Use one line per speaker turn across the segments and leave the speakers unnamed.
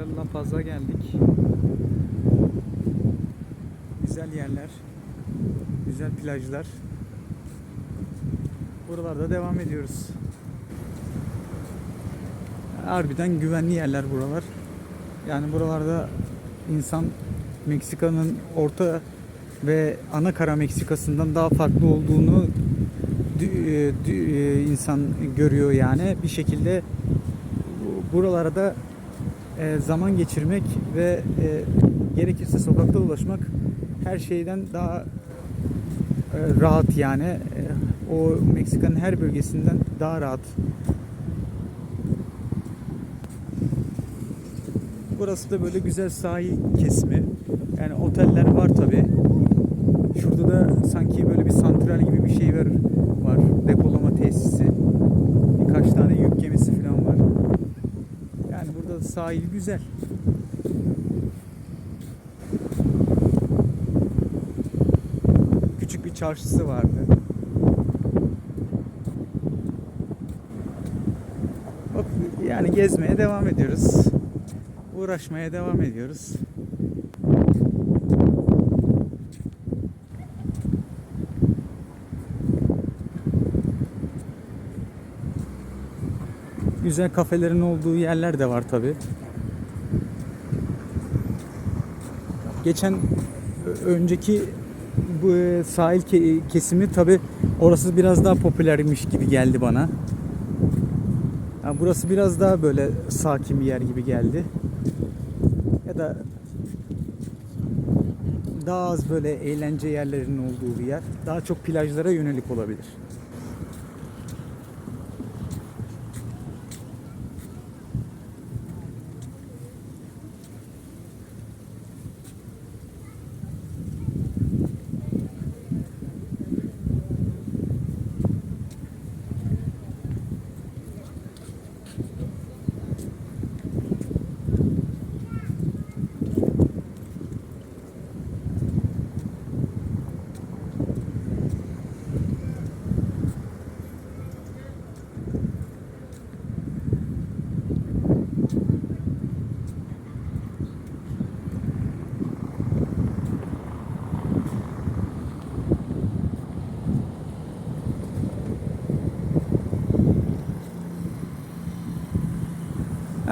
La Paz'a geldik. Güzel yerler. Güzel plajlar. Buralarda devam ediyoruz. Harbiden güvenli yerler buralar. Yani buralarda insan Meksika'nın orta ve ana kara Meksika'sından daha farklı olduğunu e, e, insan görüyor yani. Bir şekilde bu- buralarda e, zaman geçirmek ve e, gerekirse sokakta dolaşmak her şeyden daha e, rahat yani. O Meksika'nın her bölgesinden daha rahat. Burası da böyle güzel sahil kesimi. Yani oteller var tabi. Şurada da sanki böyle bir santral gibi bir şey var. Depolama tesisi. Birkaç tane yük gemisi falan var. Yani burada da sahil güzel. Küçük bir çarşısı vardı. Yani gezmeye devam ediyoruz. Uğraşmaya devam ediyoruz. Güzel kafelerin olduğu yerler de var tabi. Geçen önceki bu e, sahil ke- kesimi tabi orası biraz daha popülermiş gibi geldi bana. Ha, burası biraz daha böyle sakin bir yer gibi geldi. Ya da daha az böyle eğlence yerlerinin olduğu bir yer. Daha çok plajlara yönelik olabilir.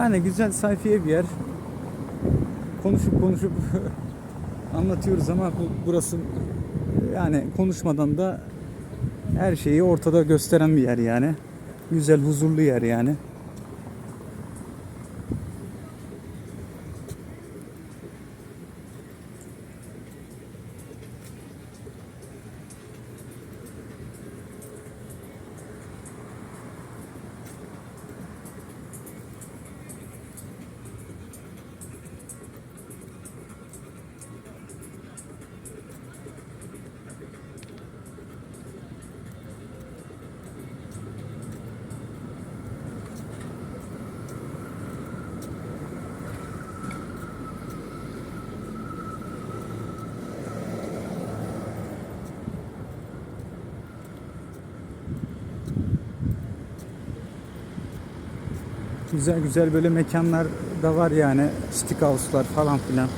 Yani güzel sayfiye bir yer. Konuşup konuşup anlatıyoruz ama bu, burası yani konuşmadan da her şeyi ortada gösteren bir yer yani. Güzel, huzurlu yer yani. Güzel güzel böyle mekanlar da var yani. Stick house'lar falan filan.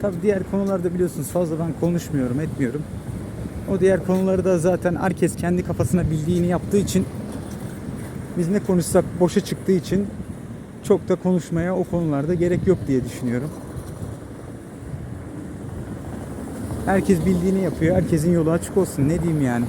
Tabi diğer konularda biliyorsunuz fazla ben konuşmuyorum, etmiyorum. O diğer konuları da zaten herkes kendi kafasına bildiğini yaptığı için biz ne konuşsak boşa çıktığı için çok da konuşmaya o konularda gerek yok diye düşünüyorum. Herkes bildiğini yapıyor. Herkesin yolu açık olsun. Ne diyeyim yani?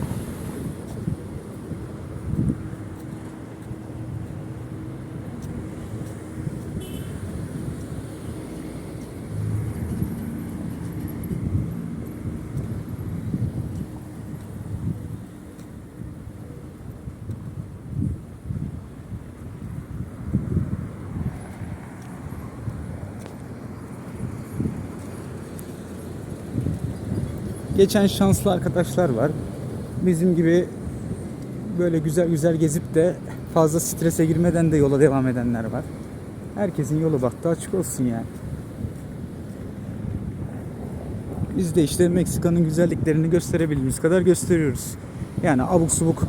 Geçen şanslı arkadaşlar var. Bizim gibi böyle güzel güzel gezip de fazla strese girmeden de yola devam edenler var. Herkesin yolu baktı açık olsun yani. Biz de işte Meksika'nın güzelliklerini gösterebildiğimiz kadar gösteriyoruz. Yani abuk subuk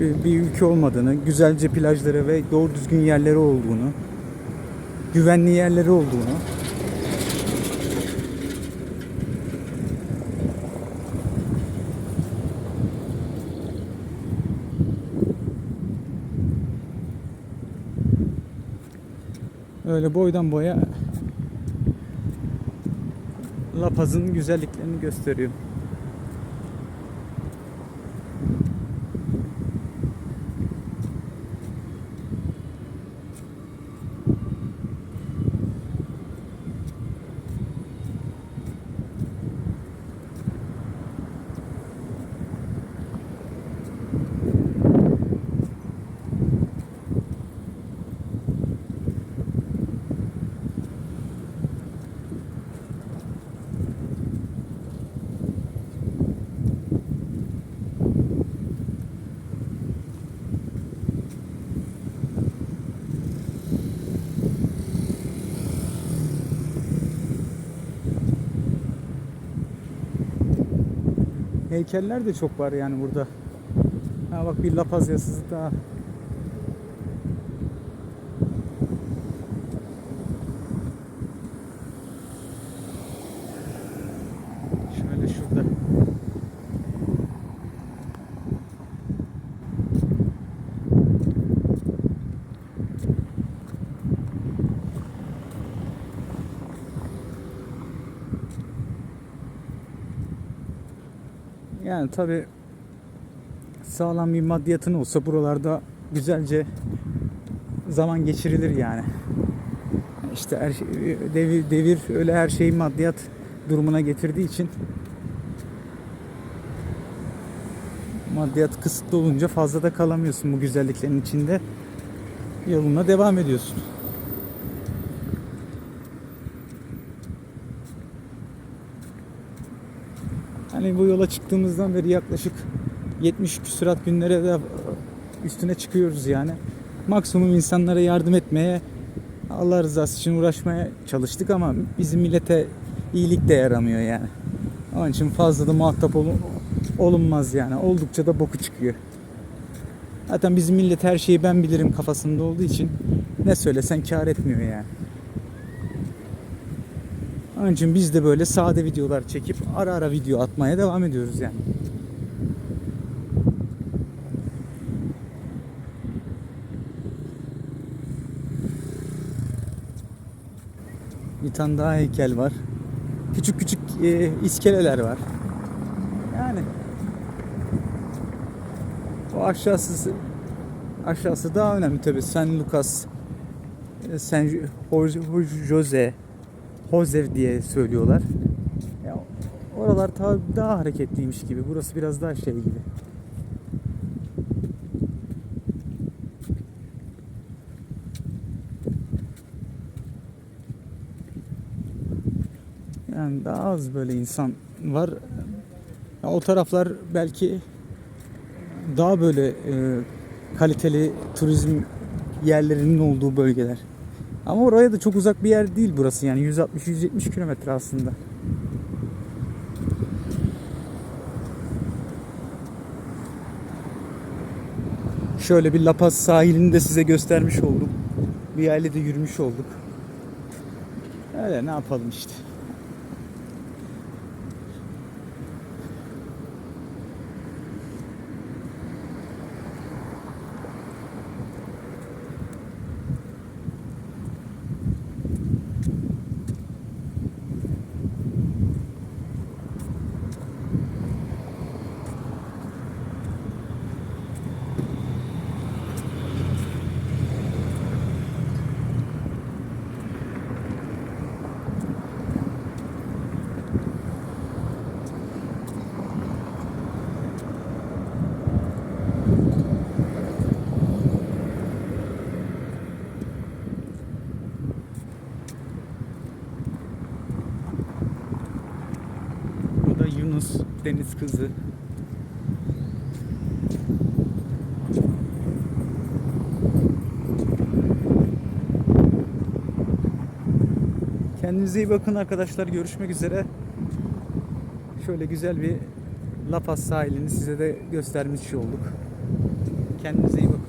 e, bir ülke olmadığını, güzelce plajları ve doğru düzgün yerleri olduğunu, güvenli yerleri olduğunu öyle boydan boya La Paz'ın güzelliklerini gösteriyor. Heykeller de çok var yani burada. Ha bak bir La Paz yazısı daha. Şöyle şurada. Yani tabi sağlam bir maddiyatın olsa buralarda güzelce zaman geçirilir yani. İşte her şey, devir, devir öyle her şeyi maddiyat durumuna getirdiği için maddiyat kısıtlı olunca fazla da kalamıyorsun bu güzelliklerin içinde. Yoluna devam ediyorsun. Hani bu yola çıktığımızdan beri yaklaşık 70 küsurat günlere de üstüne çıkıyoruz yani. Maksimum insanlara yardım etmeye, Allah rızası için uğraşmaya çalıştık ama bizim millete iyilik de yaramıyor yani. Onun için fazla da muhatap olun, olunmaz yani. Oldukça da boku çıkıyor. Zaten bizim millet her şeyi ben bilirim kafasında olduğu için ne söylesen kar etmiyor yani. Onun biz de böyle sade videolar çekip ara ara video atmaya devam ediyoruz yani. Bir tane daha heykel var. Küçük küçük e, iskeleler var. Yani o aşağısı aşağısı daha önemli tabi. San Lucas, e, San Jose, Josev diye söylüyorlar. Ya oralar daha, daha hareketliymiş gibi. Burası biraz daha şey gibi. Yani daha az böyle insan var. Ya o taraflar belki daha böyle e, kaliteli turizm yerlerinin olduğu bölgeler. Ama oraya da çok uzak bir yer değil burası yani 160-170 kilometre aslında. Şöyle bir La Paz sahilini de size göstermiş oldum. Bir yerle de yürümüş olduk. Öyle ne yapalım işte. Bu da Yunus kızı. Kendinize iyi bakın arkadaşlar. Görüşmek üzere. Şöyle güzel bir La Paz sahilini size de göstermiş olduk. Kendinize iyi bakın.